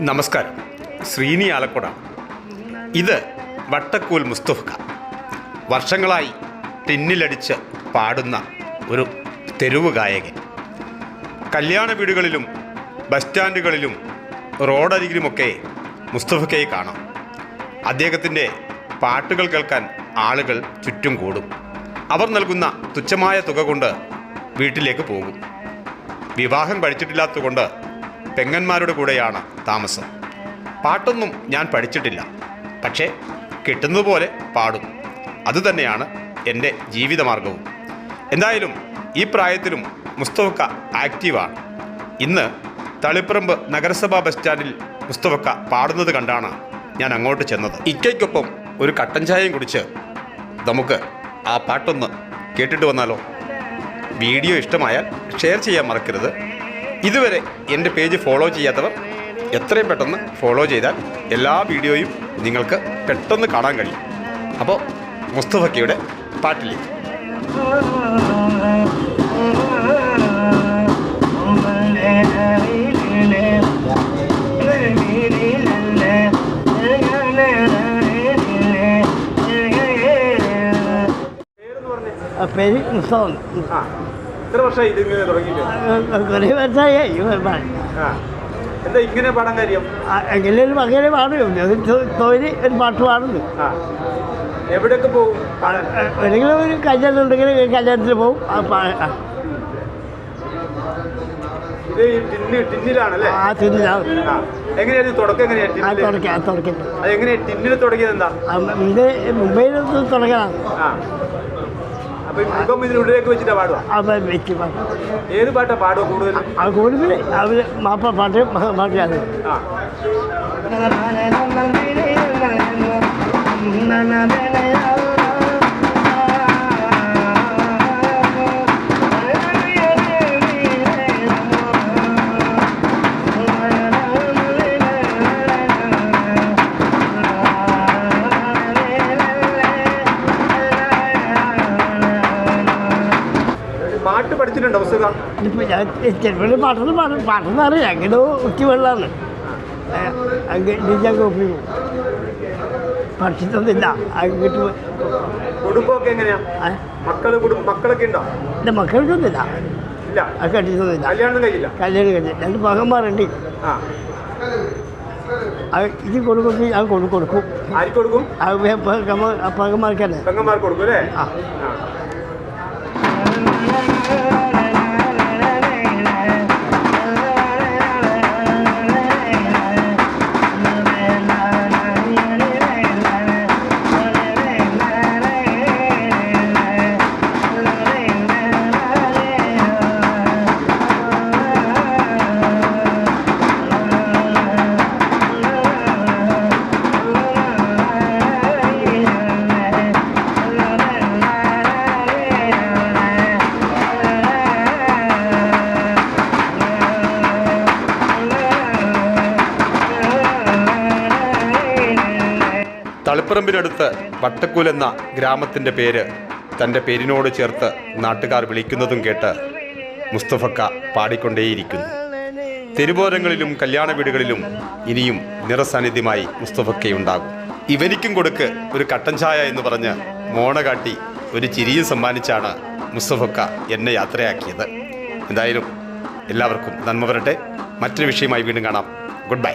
നമസ്കാരം. ശ്രീനി ആലക്കുട ഇത് വട്ടക്കൂൽ മുസ്തഫ വർഷങ്ങളായി ടിന്നിലടിച്ച് പാടുന്ന ഒരു തെരുവ് ഗായകൻ. കല്യാണ വീടുകളിലും ബസ് സ്റ്റാൻഡുകളിലും റോഡരികിലുമൊക്കെ മുസ്തഫയെ കാണാം. അദ്ദേഹത്തിന്റെ പാട്ടുകൾ കേൾക്കാൻ ആളുകൾ ചുറ്റും കൂടും. അവർ നൽകുന്ന തുച്ഛമായ തുക കൊണ്ട് വീട്ടിലേക്ക് പോകും. വിവാഹം കഴിച്ചിട്ടില്ലാത്തതുകൊണ്ട് പെങ്ങന്മാരുടെ കൂടെയാണ് താമസം. പാട്ടൊന്നും ഞാൻ പഠിച്ചിട്ടില്ല. പക്ഷേ കിട്ടുന്നതുപോലെ പാടും. അതുതന്നെയാണ് എന്റെ ജീവിതമാർഗവും. എന്തായാലും ഈ പ്രായത്തിലും മുസ്തഫക്ക ആക്റ്റീവാണ്. ഇന്ന് തളിപ്പറമ്പ് നഗരസഭാ ബസ് സ്റ്റാൻഡിൽ മുസ്തഫക്ക പാടുന്നത് കണ്ടാണ് ഞാൻ അങ്ങോട്ട് ചെന്നത്. ഇക്കയ്ക്കൊപ്പം ഒരു കട്ടൻ ചായയും കുടിച്ച് നമുക്ക് ആ പാട്ടൊന്ന് കേട്ടിട്ട് വന്നാലോ? വീഡിയോ ഇഷ്ടമായാൽ ഷെയർ ചെയ്യാൻ മറക്കരുത്. ഇതുവരെ എന്റെ പേജ് ഫോളോ ചെയ്യാത്തവർ എത്രയും പെട്ടെന്ന് ഫോളോ ചെയ്താൽ എല്ലാ വീഡിയോയും നിങ്ങൾക്ക് പെട്ടെന്ന് കാണാൻ കഴിയും. അപ്പോൾ മുസ്തഫക്കയുടെ പാട്ടിലേക്ക് പേര് മുസ്തഫ. എത്ര വർഷമായി ഇതിങ്ങനെ തുടങ്ങിയിട്ട്? വർഷമായി ആ. എന്താ ഇങ്ങനെ പാടാൻ കാര്യം? എങ്ങനെയും അങ്ങനെ പാടും. തൊഴിൽ ഒരു പാട്ട് പാടുന്നു. ആ. എവിടെയൊക്കെ പോകും ഏതെങ്കിലും ഒരു കല്യാണം ഉണ്ടെങ്കിൽ കല്യാണത്തിന് പോകും. ഇത് ടിന്ന് ടിന്നിലാണല്ലേ? ആ ആ. എങ്ങനെയായിരുന്നു തുടക്കം എങ്ങനെയാണ് തുടക്കം തുടക്കം. ടിന്നിൽ തുടങ്ങിയത് എന്താ? ഇത് മുംബൈയിൽ തുടങ്ങണം. ആ. അപ്പൊ ഈ മുഖം ഇതിനുള്ളിലേക്ക് വെച്ചിട്ടാ പാടുക അപ്പം വെച്ച് ഏത് പാട്ടാ പാടുക കൂടുതൽ ആ കൂടുതൽ അവർ മാപ്പ പാട്ട് മാറ്റിയാണ് ആ. പാട്ട് പഠിച്ചിട്ടുണ്ടോ പുസ്തകം? ഇപ്പം ഞാൻ ചെറുപ്പം പാട്ടൊന്നും പാടും പാട്ടൊന്നും അറിയാം അങ്ങനെ ഉച്ചി വെള്ളമാണ് അങ്ങനെ ഞാൻ കോപ്പി പഠിച്ചിട്ടൊന്നുമില്ല. അങ്ങോട്ട്. കുടുംബമൊക്കെ എങ്ങനെയാ? മക്കൾ മക്കളൊക്കെ ഉണ്ടോ? എന്റെ മക്കൾക്കൊന്നുമില്ല. ഇല്ല. അത് കണ്ടിട്ടൊന്നുമില്ല കല്യാണം കഴിയില്ല കല്യാണം കഴിഞ്ഞ്. രണ്ട് മകന്മാരുണ്ട്. ആ. ഇത് കൊടുക്കും അത് കൊടുക്കും കൊടുക്കും. ആർക്ക് കൊടുക്കും? പെങ്ങന്മാർക്ക് കൊടുക്കും അല്ലേ? ആ. തളിപ്പറമ്പിനടുത്ത് വട്ടക്കൂൽ എന്ന ഗ്രാമത്തിന്റെ പേര് തന്റെ പേരിനോട് ചേർത്ത് നാട്ടുകാർ വിളിക്കുന്നതും കേട്ട് മുസ്തഫക്ക പാടിക്കൊണ്ടേയിരിക്കുന്നു. തെരുവോരങ്ങളിലും കല്യാണ വീടുകളിലും ഇനിയും നിറസാന്നിധ്യമായി മുസ്തഫക്കയുണ്ടാകും. ഇവനിക്കും കൊടുക്ക് ഒരു കട്ടൻ ചായ എന്ന് പറഞ്ഞ് മോണ കാട്ടി ഒരു ചിരിയും സമ്മാനിച്ചാണ് മുസ്തഫക്ക എന്നെ യാത്രയാക്കിയത്. എന്തായാലും എല്ലാവർക്കും നന്മ വരട്ടെ. മറ്റൊരു വിഷയമായി വീണ്ടും കാണാം. Good bye